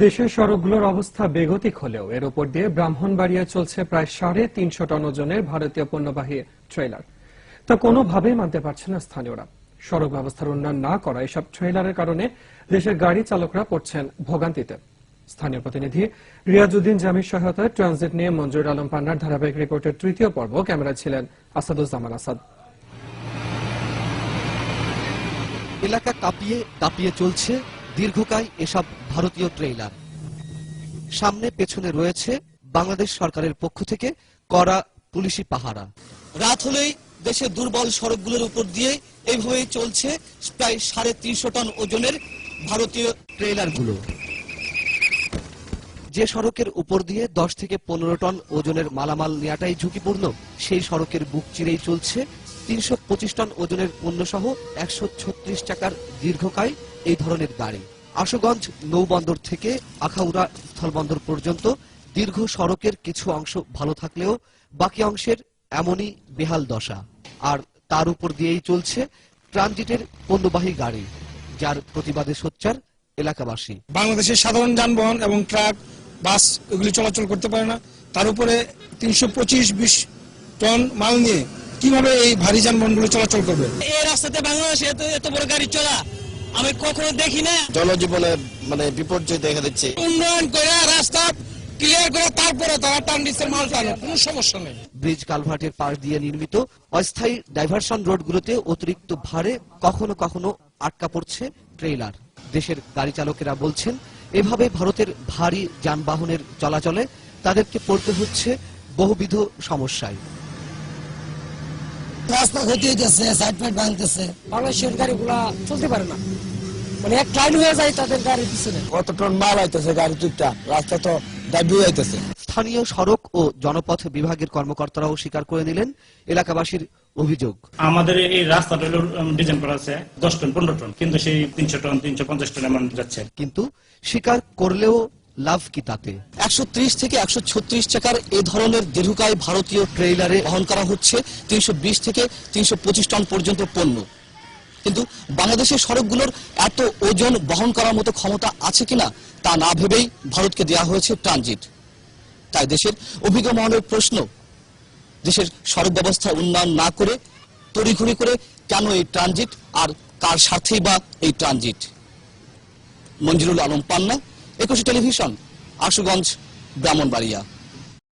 দেশের সড়কগুলোর অবস্থা বেগতিক হলেও এর উপর দিয়ে ব্রাহ্মণবাড়িয়া চলছে প্রায় সাড়ে তিনশো টন ওজনের ভারতীয় পণ্যবাহী ট্রেলার। তা কোনোভাবেই মানতে পারছে না স্থানীয়রা। সড়ক ব্যবস্থার উন্নয়ন না করা এসব ট্রেলারের কারণে দেশের গাড়ি চালকরা পড়ছেন ভোগান্তিতে। স্থানীয় প্রতিনিধি রিয়াজউদ্দিন জামির সহায়তায় ট্রানজিট নিয়ে মঞ্জুর আলম পান্নার ধারাবাহিক রিপোর্টের তৃতীয় পর্ব ক্যামেরা ছিলেন আসাদুজ্জামান আসাদ। এলাকা কাঁপিয়ে কাঁপিয়ে চলছে দীর্ঘকায় এসব ভারতীয় ট্রেইলার। সামনে পেছনে রয়েছে বাংলাদেশ সরকারের পক্ষ থেকে করা পুলিশি পাহারা। রাত হলেই দেশের দুর্বল সড়কগুলোর উপর দিয়ে এইভাবেই চলছে প্রায় সাড়ে তিনশো টন ওজনের ভারতীয় ট্রেইলারগুলো। যে সড়কের উপর দিয়ে দশ থেকে পনেরো টন ওজনের মালামাল নেওয়াটাই ঝুঁকিপূর্ণ, সেই সড়কের বুক চিরেই চলছে তিনশো পঁচিশ টন ওজনের পণ্যসহ একশো ছত্রিশ চাকার দীর্ঘকায় এই ধরনের গাড়ি। আশুগঞ্জ নৌবন্দর থেকে আখাউড়া স্থলবন্দর পর্যন্ত দীর্ঘ সড়কের কিছু অংশ ভালো থাকলেও বাকি অংশের এমনই বেহাল দশা। আর তার উপর দিয়েই চলছে ট্রানজিটের পণ্যবাহী গাড়ি, যার প্রতিবাদে সোচ্চার এলাকাবাসী। বাংলাদেশের সাধারণ যানবাহন এবং ট্রাক, বাস এগুলি চলাচল করতে পারে না। তার উপরে তিনশো পঁচিশ বিশ টন মাল নিয়ে কীভাবে এই ভারী যানবাহনগুলো চলাচল করবে? এই রাস্তাতে বাংলাদেশে এত এত বড় গাড়ি চলা আমি কখনো দেখি না। জনজীবনে মানে বিপর্যয় দেখা দিচ্ছে। উন্নয়ন করে রাস্তা ক্লিয়ার করে তারপরে তারা টান্ডিসের মাল টানে কোনো সমস্যা নেই। ব্রিজ কালভার্টের পাশ দিয়ে নির্মিত অস্থায়ী ডাইভারশন রোডগুলোতে অতিরিক্ত ভারে কখনো কখনো আটকা পড়ছে ট্রেইলার দেশের গাড়ি চালকেরা বলছেন এভাবে ভারতের ভারী যানবাহনের চলাচলে তাদেরকে পড়তে হচ্ছে বহুবিধ সমস্যায়। রাস্তা ক্ষতি হইতেছে সাইড ফাইড ভাঙতেছে। বাংলাদেশের গাড়িগুলা চলতে পারে না। মানে এক লাইন হয়ে যায় তাদের গাড়ির পিছনে। কত টন মাল আইতেছে গাড়ি তুইটা রাস্তা তো দাবি আইতেছে স্থানীয় সড়ক ও জনপথ বিভাগের কর্মকর্তারাও স্বীকার করে নিলেন এলাকাবাসীর অভিযোগ। আমাদের এই রাস্তাটা ডিজাইন করা আছে দশ টন পনেরো টন কিন্তু সেই তিনশো টন তিনশো পঞ্চাশ টন এমন যাচ্ছে। কিন্তু স্বীকার করলেও লাভ কি তাতে? একশো ত্রিশ থেকে একশো চাকার এ ধরনের দীর্ঘকায় ভারতীয় ট্রেইলারে বহন করা হচ্ছে, তিনশো বিশ থেকে তিনশো পঁচিশ টন পর্যন্ত পণ্য। কিন্তু বাংলাদেশের সড়কগুলোর এত ওজন বহন করার মতো ক্ষমতা আছে কিনা, তা না ভেবেই ভারতকে দেওয়া হয়েছে ট্রানজিট। তাই দেশের অভিজ্ঞ মহলের প্রশ্ন, দেশের সড়ক ব্যবস্থা উন্নয়ন না করে তড়িঘড়ি করে কেন এই ট্রানজিট, আর কার স্বার্থেই বা এই ট্রানজিট? মঞ্জুরুল আলম পান্না একুশে টেলিভিশন আশুগঞ্জ ব্রাহ্মণবাড়িয়া।